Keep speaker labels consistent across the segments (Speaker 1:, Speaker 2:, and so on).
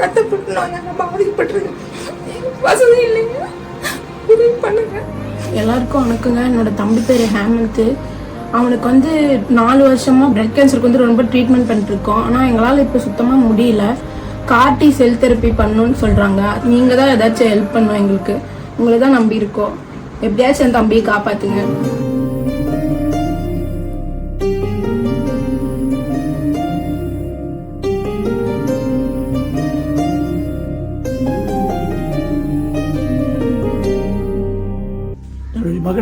Speaker 1: ரத்தப்பட்டு நோயால் பாதிக்கப்பட்டிருக்கு வசதி இல்லைங்க. உதவி பண்ணுங்க. எல்லாருக்கும் வணக்கங்க. என்னோட தம்பி பேர் ஹேமந்த். அவனுக்கு வந்து நாலு வருஷமா பிரெட் கேன்சருக்கு வந்து ரொம்ப ட்ரீட்மெண்ட் பண்ணிட்டு இருக்கோம் ஆனால் எங்களால் இப்போ சுத்தமாக முடியல. கார்டி செல் தெரப்பி பண்ணணும்னு சொல்கிறாங்க நீங்கள் தான் ஏதாச்சும் ஹெல்ப் பண்ணும் எங்களுக்கு. உங்களை தான் நம்பி இருக்கோம் எப்படியாச்சும் என் தம்பியை காப்பாற்றுங்க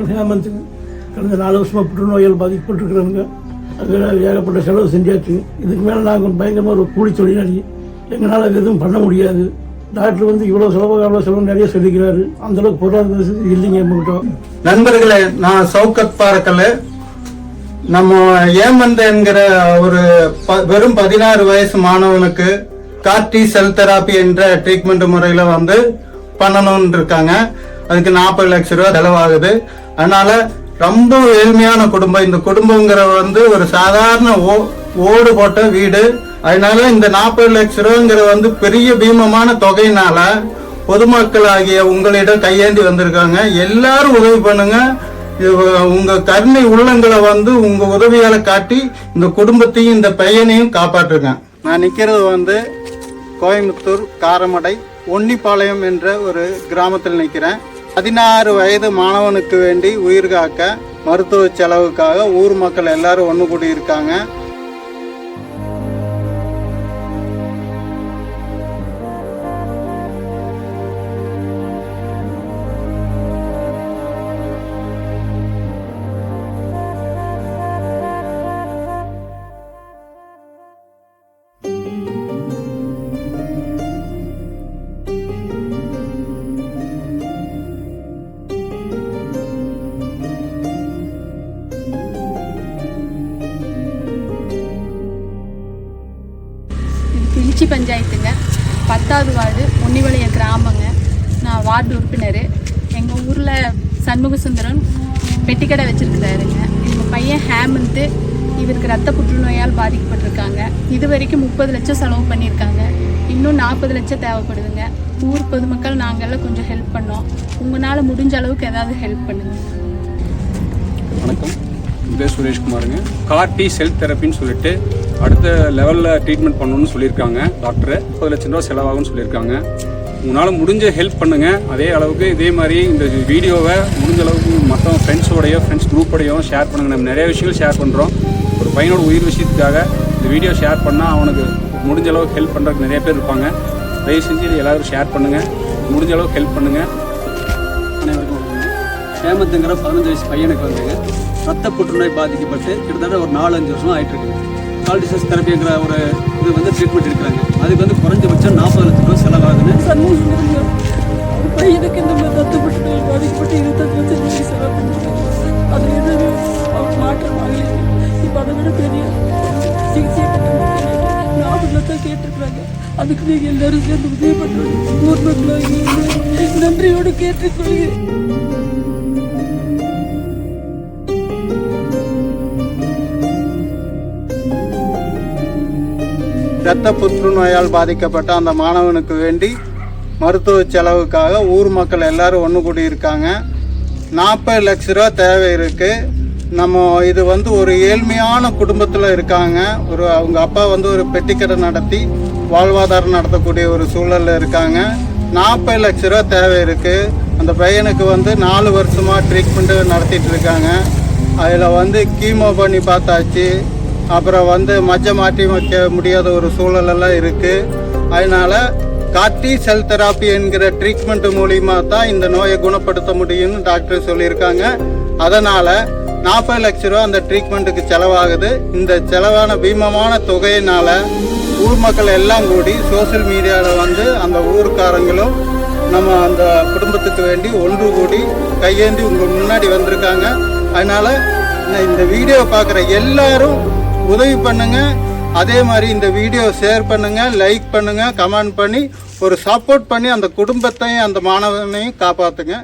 Speaker 2: என்னுடைய மகன் கடந்த நாலு வருஷமாக புற்றுநோயால் பாதிக்கப்பட்டிருக்கிறவங்க அதில் ஏகப்பட்ட செலவு செஞ்சாச்சு. இதுக்கு மேலே நாங்கள் பயங்கரமாக ஒரு கூலி தொழிலாளி. எங்களால் எதுவும் பண்ண முடியாது. டாக்டர் வந்து இவ்வளோ செலவு அவ்வளோ செலவு நிறைய சொல்லிக்கிறாரு. அந்தளவுக்கு பொருளாதார இல்லைங்க நம்மகிட்ட
Speaker 3: நண்பர்களே நான் சௌகத் பாரக்கல் நம்ம ஏமந்த என்கிற ஒரு ப- வெறும் பதினாறு வயசு மாணவனுக்கு கார்டி செல் தெராப்பி என்ற ட்ரீட்மெண்ட் முறையில் வந்து பண்ணணும்னு இருக்காங்க. அதுக்கு நாற்பது லட்சம் ரூபா செலவாகுது. அதனால ரொம்ப ஏழ்மையான குடும்பம். இந்த குடும்பங்கிற வந்து ஒரு சாதாரண ஓ- ஓடு போட்ட வீடு. அதனால இந்த நாற்பது லட்சம் ரூபாங்கிற வந்து பெரிய பீமமான தொகையினால பொதுமக்கள் ஆகிய உங்களிடம் கையேந்தி வந்திருக்காங்க. எல்லாரும் உதவி பண்ணுங்க. உங்க கருணை உள்ளங்களை வந்து உங்க உதவியால காட்டி இந்த குடும்பத்தையும் இந்த பையனையும் காப்பாற்றுங்க. நான் நிக்கிறது வந்து கோயம்புத்தூர் காரமடை ஒன்னிப்பாளையம் என்ற ஒரு கிராமத்தில் நிற்கிறேன் பதினாறு வயது மாணவனுக்கு வேண்டி உயிர் காக்க மருத்துவ செலவுக்காக ஊர் மக்கள் எல்லாரும் ஒன்று கூடி இருக்காங்க
Speaker 4: திருச்சி பஞ்சாயத்துங்க. பத்தாவது வார்டு முன்னிவளைய கிராமங்க. நான் வார்டு உறுப்பினர். எங்கள் ஊரில் சண்முக சுந்தரன் பெட்டிக்கடை வச்சுருக்கிறாருங்க. எங்கள் பையன் ஹேமந்த்து இவருக்கு ரத்த புற்றுநோயால் பாதிக்கப்பட்டிருக்காங்க. இது வரைக்கும் முப்பது லட்சம் செலவு பண்ணியிருக்காங்க. இன்னும் நாற்பது லட்சம் தேவைப்படுதுங்க. ஊர் பொதுமக்கள் நாங்கள்லாம் கொஞ்சம் ஹெல்ப் பண்ணோம். உங்களால் முடிஞ்ச அளவுக்கு ஏதாவது ஹெல்ப் பண்ணுங்கள்
Speaker 5: வணக்கம். சுரேஷ்குமாருங்க. கார்டி செல் தெரப்பின்னு சொல்லிட்டு அடுத்த லெவலில் ட்ரீட்மெண்ட் பண்ணணும்னு சொல்லியிருக்காங்க டாக்டரு முப்பது லட்சம் ரூபா செலவாகும்னு சொல்லியிருக்காங்க. உங்களால் முடிஞ்ச ஹெல்ப் பண்ணுங்கள் அதே அளவுக்கு இதே மாதிரி இந்த வீடியோவை முடிஞ்ச அளவுக்கு மற்ற ஃப்ரெண்ட்ஸோடையோ ஃப்ரெண்ட்ஸ் குரூப்போடையோ ஷேர் பண்ணுங்கள் நம்ம நிறைய விஷயங்கள் ஷேர் பண்ணுறோம் ஒரு பையனோட உயிர் விஷயத்துக்காக இந்த வீடியோ ஷேர் பண்ணால் அவனுக்கு முடிஞ்ச அளவுக்கு ஹெல்ப் பண்ணுறதுக்கு நிறைய பேர் இருப்பாங்க. தயவு செஞ்சு இதை எல்லோரும் ஷேர் பண்ணுங்கள் முடிஞ்ச அளவுக்கு ஹெல்ப் பண்ணுங்கள்
Speaker 6: அனைவருக்கும் பதினஞ்சு வயசு பையனுக்கு வந்துங்க ரத்த புற்றுநோய் பாதிக்கப்பட்டு கிட்டத்தட்ட ஒரு நாலஞ்சு வருஷம் ஆயிட்டு இருக்குங்க. கால்டிசஸ் தெரப்பிங்கிற ஒரு இது வந்து ட்ரீட்மெண்ட் எடுக்கிறாங்க. அதுக்கு வந்து குறைஞ்சபட்சம் நாற்பது லட்சம் ரூபாய் செலவாகுதுன்னு
Speaker 7: சண்முகசுந்தரங்க ஒரு பையனுக்கு இந்த மாதிரி தத்துப்பட்டு பாதிக்கப்பட்டு இருபத்தஞ்சு லட்சம் ரூபாய் செலவு பண்ணிருக்காங்க அது எதுவும் அவர் மாற்றம் ஆகலைங்க இப்போ அதை விட பெரிய சிகிச்சை நாற்பது லட்சம் கேட்டிருக்கிறாங்க. அதுக்கு நீங்கள் எல்லாரும் சேர்ந்து உதவி பண்ணுறோம் ஊர் மக்களாக நன்றியோடு கேட்டுக்கொள்கிறேன்.
Speaker 3: இரத்த புற்றுநோயால் பாதிக்கப்பட்ட அந்த மாணவனுக்கு வேண்டி மருத்துவ செலவுக்காக ஊர் மக்கள் எல்லாரும் ஒன்று கூடி இருக்காங்க நாற்பது லட்ச ரூபா தேவை இருக்குது நம்ம இது வந்து ஒரு ஏழ்மையான குடும்பத்தில் இருக்காங்க. ஒரு அவங்க அப்பா வந்து ஒரு பெட்டிக்கடை நடத்தி வாழ்வாதாரம் நடத்தக்கூடிய ஒரு சூழலில் இருக்காங்க. நாற்பது லட்ச ரூபா தேவை இருக்குது அந்த பையனுக்கு வந்து நாலு வருஷமாக ட்ரீட்மெண்ட்டு நடத்திட்டு இருக்காங்க. அதில் வந்து கீமோ பண்ணி பார்த்தாச்சு. அப்புறம் வந்து மஜ்ஜை மாற்றி வைக்க முடியாத ஒரு சூழலெல்லாம் இருக்குது அதனால காட்டி செல் தெராப்பி என்கிற ட்ரீட்மெண்ட் மூலியமா தான் இந்த நோயை குணப்படுத்த முடியும்னு டாக்டர் சொல்லியிருக்காங்க. அதனால் நாற்பது லட்ச ரூபா அந்த ட்ரீட்மெண்ட்டுக்கு செலவாகுது. இந்த செலவான பீமமான தொகையினால ஊர் மக்கள் எல்லாம் கூடி சோஷியல் மீடியாவில் வந்து அந்த ஊர்க்காரங்களும் நம்ம அந்த குடும்பத்துக்கு வேண்டி ஒன்று கூடி கையேந்தி உங்கள் முன்னாடி வந்திருக்காங்க. அதனால இந்த வீடியோ பார்க்குற எல்லாரும் உதவி பண்ணுங்க. அதே மாதிரி இந்த வீடியோ ஷேர் பண்ணுங்க லைக் பண்ணுங்க கமெண்ட் பண்ணி ஒரு சப்போர்ட் பண்ணி அந்த குடும்பத்தையும் அந்த மாணவனையும் காப்பாற்றுங்க